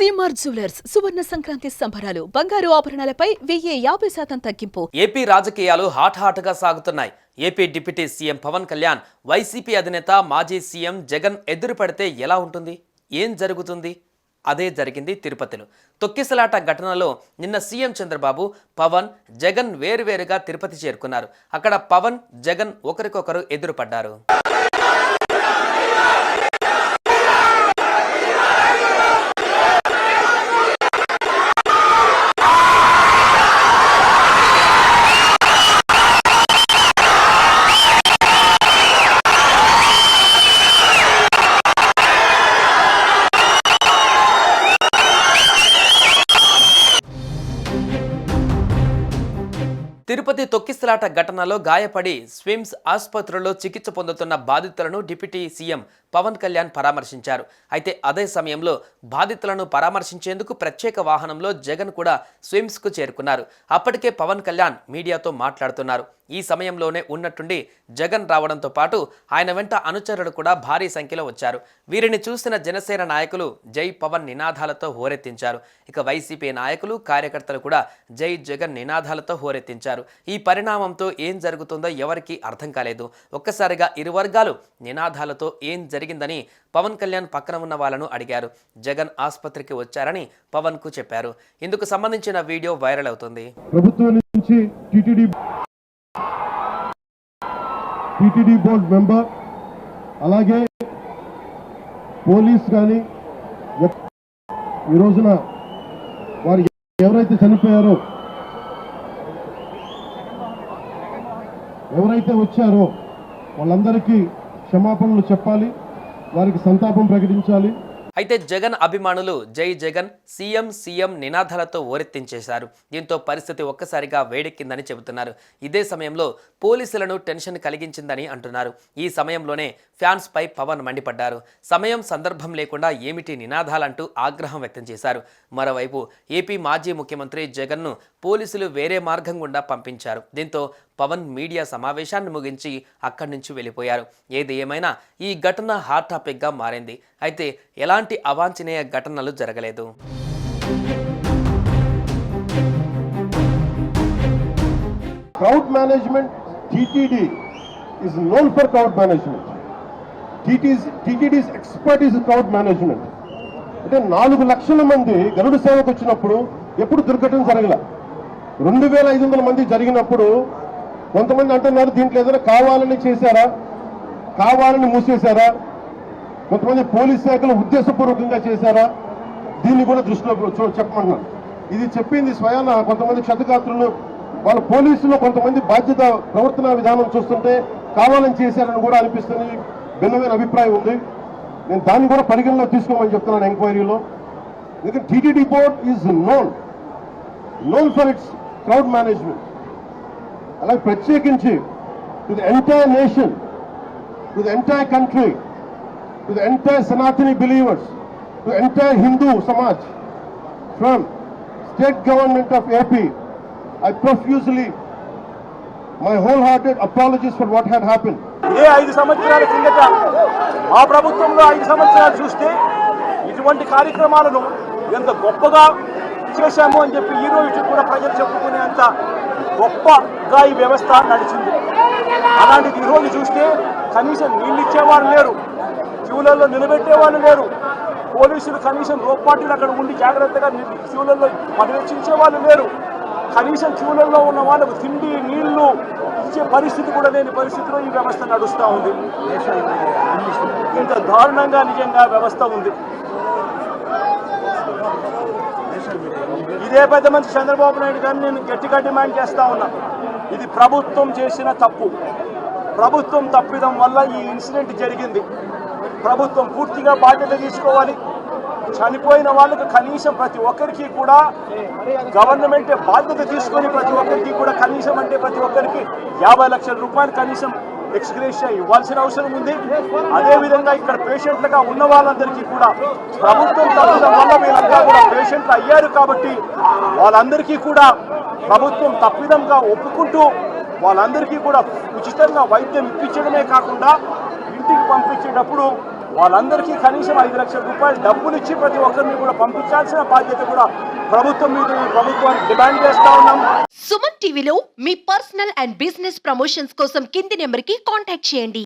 CMR jewellers సువర్ణ సంక్రాంతి సంబరాలు బంగారు ఆభరణాలపై వెయ్యి యాభై శాతం తగ్గింపు. ఏపీ రాజకీయాలు హాట్ హాట్గా సాగుతున్నాయి. AP deputy CM Pawan Kalyan YCP అధినేత మాజీ సీఎం జగన్ ఎదురు పడితే ఎలా ఉంటుంది? ఏం జరుగుతుంది? అదే జరిగింది తిరుపతిలో. తొక్కిసలాట ఘటనలో నిన్న సీఎం చంద్రబాబు పవన్ జగన్ వేరువేరుగా తిరుపతి చేరుకున్నారు. అక్కడ పవన్ జగన్ ఒకరికొకరు ఎదురుపడ్డారు. తిరుపతి తొక్కిసలాట ఘటనలో గాయపడి స్విమ్స్ ఆసుపత్రిలో చికిత్స పొందుతున్న బాధితులను డిప్యూటీ సీఎం పవన్ కళ్యాణ్ పరామర్శించారు. అయితే అదే సమయంలో బాధితులను పరామర్శించేందుకు ప్రత్యేక వాహనంలో జగన్ కూడా స్విమ్స్కు చేరుకున్నారు. అప్పటికే పవన్ కళ్యాణ్ మీడియాతో మాట్లాడుతున్నారు. ఈ సమయంలోనే ఉన్నట్టుండి జగన్ రావడంతో పాటు ఆయన వెంట అనుచరులు కూడా భారీ సంఖ్యలో వచ్చారు. వీరిని చూసిన జనసేన నాయకులు జై పవన్ నినాదాలతో హోరెత్తించారు. ఇక వైసీపీ నాయకులు కార్యకర్తలు కూడా జై జగన్ నినాదాలతో హోరెత్తించారు. ఈ పరిణామంతో ఏం జరుగుతుందో ఎవరికీ అర్థం కాలేదు. ఒక్కసారిగా ఇరు వర్గాలు నినాదాలతో ఏం జరిగిందని పవన్ కళ్యాణ్ పక్కన ఉన్న వాళ్ళను అడిగారు. జగన్ ఆసుపత్రికి వచ్చారని పవన్కు చెప్పారు. ఇందుకు సంబంధించిన వీడియో వైరల్ అవుతుంది. ప్రభుత్వం నుంచి టిటిడి బోర్డ్ మెంబర్ అలాగే పోలీస్ కానీ ఈ రోజున వారు ఎవరైతే చనిపోయారో ఎవరైతే వచ్చారో వాళ్ళందరికీ క్షమాపణలు చెప్పాలి వారికి సంతాపం ప్రకటించాలి. అయితే జగన్ అభిమానులు జై జగన్ సీఎం సీఎం నినాదాలతో ఓరెత్తించేశారు. దీంతో పరిస్థితి ఒక్కసారిగా వేడెక్కిందని చెబుతున్నారు. ఇదే సమయంలో పోలీసులను టెన్షన్ కలిగించిందని అంటున్నారు. ఈ సమయంలోనే ఫ్యాన్స్ పై పవన్ మండిపడ్డారు. సమయం సందర్భం లేకుండా ఏమిటి నినాదాలంటూ ఆగ్రహం వ్యక్తం చేశారు. మరోవైపు ఏపీ మాజీ ముఖ్యమంత్రి జగన్ను పోలీసులు వేరే మార్గం గుండా పంపించారు. దీంతో పవన్ మీడియా సమావేశాన్ని ముగించి అక్కడి నుంచి వెళ్ళిపోయారు. ఏది ఏమైనా ఈ ఘటన హాట్ టాపిక్గా మారింది. అయితే ఎలా ఎలాంటి అవాంఛనీయ ఘటనలు జరగలేదు. Crowd management TTD is known for crowd management. TT's, ttd's expert is crowd management. అంటే నాలుగు లక్షల మంది గరుడు సేవకు వచ్చినప్పుడు ఎప్పుడు దుర్ఘటన జరగల. రెండు వేల ఐదు వందల మంది జరిగినప్పుడు కొంతమంది అంటున్నారు దీంట్లో ఏదైనా కావాలని చేశారా? కావాలని మూసేశారా? కొంతమంది పోలీస్ శాఖలు ఉద్దేశపూర్వకంగా చేశారా? దీన్ని కూడా దృష్టిలో చూ- చెప్పమంటున్నాను ఇది చెప్పింది స్వయాన కొంతమంది క్షతగాత్రులు. వాళ్ళ పోలీసులు కొంతమంది బాధ్యత ప్రవర్తన విధానం చూస్తుంటే కావాలని చేశారని కూడా అనిపిస్తుంది. భిన్నమైన అభిప్రాయం ఉంది. నేను దాన్ని కూడా పరిగణలో తీసుకోమని చెప్తున్నాను ఎంక్వైరీలో. ఎందుకంటే TTD board is known. Known for its crowd management. అలాగే ప్రత్యేకించి to the entire nation to the entire country to the entire Sanatani believers, to the entire Hindu Samaj, from state government of AP, I profusely, my wholehearted apologies for what had happened. ఇదే ఐదు సంవత్సరాల కిందట మా ప్రభుత్వంలో ఐదు సంవత్సరాలు చూస్తే ఇటువంటి కార్యక్రమాలను ఎంత గొప్పగా చేశాము అని చెప్పి ఈ రోజు కూడా ప్రజలు చెప్పుకునేంత గొప్పగా ఈ వ్యవస్థ నడిచింది అలాంటిది ఈరోజు చూస్తే కనీసం నీళ్ళు ఇచ్చేవారు లేరు క్యూలలో నిలబెట్టేవాళ్ళు లేరు. పోలీసులు కనీసం రోప్పాటిని అక్కడ ఉండి జాగ్రత్తగా ని- క్యూలలో పర్యవేక్షించే వాళ్ళు లేరు. కనీసం క్యూలలో ఉన్న వాళ్ళకు తిండి నీళ్ళు ఇచ్చే పరిస్థితి కూడా లేని పరిస్థితిలో ఈ వ్యవస్థ నడుస్తూ ఉంది. ఇంత దారుణంగా నిజంగా వ్యవస్థ ఉంది. ఇదే పెద్ద మంచి చంద్రబాబు నాయుడు గారిని నేను గట్టిగా డిమాండ్ చేస్తా ఉన్నా. ఇది ప్రభుత్వం చేసిన తప్పు. ప్రభుత్వం తప్పిదం వల్ల ఈ ఇన్సిడెంట్ జరిగింది. ప్రభుత్వం పూర్తిగా బాధ్యత తీసుకోవాలి. చనిపోయిన వాళ్ళకు కనీసం ప్రతి ఒక్కరికి కూడా గవర్నమెంటే బాధ్యత తీసుకొని ప్రతి ఒక్కరికి కూడా కనీసం అంటే ప్రతి ఒక్కరికి యాభై లక్షల రూపాయలు కనీసం ఎక్స్గ్రేషియా ఇవ్వాల్సిన అవసరం ఉంది. అదేవిధంగా ఇక్కడ పేషెంట్లుగా ఉన్న వాళ్ళందరికీ కూడా ప్రభుత్వం తప్పడం వల్ల వీళ్ళంతా కూడా పేషెంట్లు అయ్యారు కాబట్టి వాళ్ళందరికీ కూడా ప్రభుత్వం తప్పిదంగా ఒప్పుకుంటూ వాళ్ళందరికీ కూడా ఉచితంగా వైద్యం ఇప్పించడమే కాకుండా ఇంటికి పంపించేటప్పుడు వాళ్ళందరికీ కనీసం ఐదు లక్షల రూపాయలు డబ్బులు ఇచ్చి ప్రతి ఒక్కరిని కూడా పంపించాల్సిన బాధ్యత కూడా ప్రభుత్వం మీద ఈ ప్రభుత్వాన్ని డిమాండ్ చేస్తా ఉన్నాం. సుమన్ టీవీలో మీ పర్సనల్ అండ్ బిజినెస్ ప్రమోషన్స్ కోసం కింది నెంబర్కి కాంటాక్ట్ చేయండి.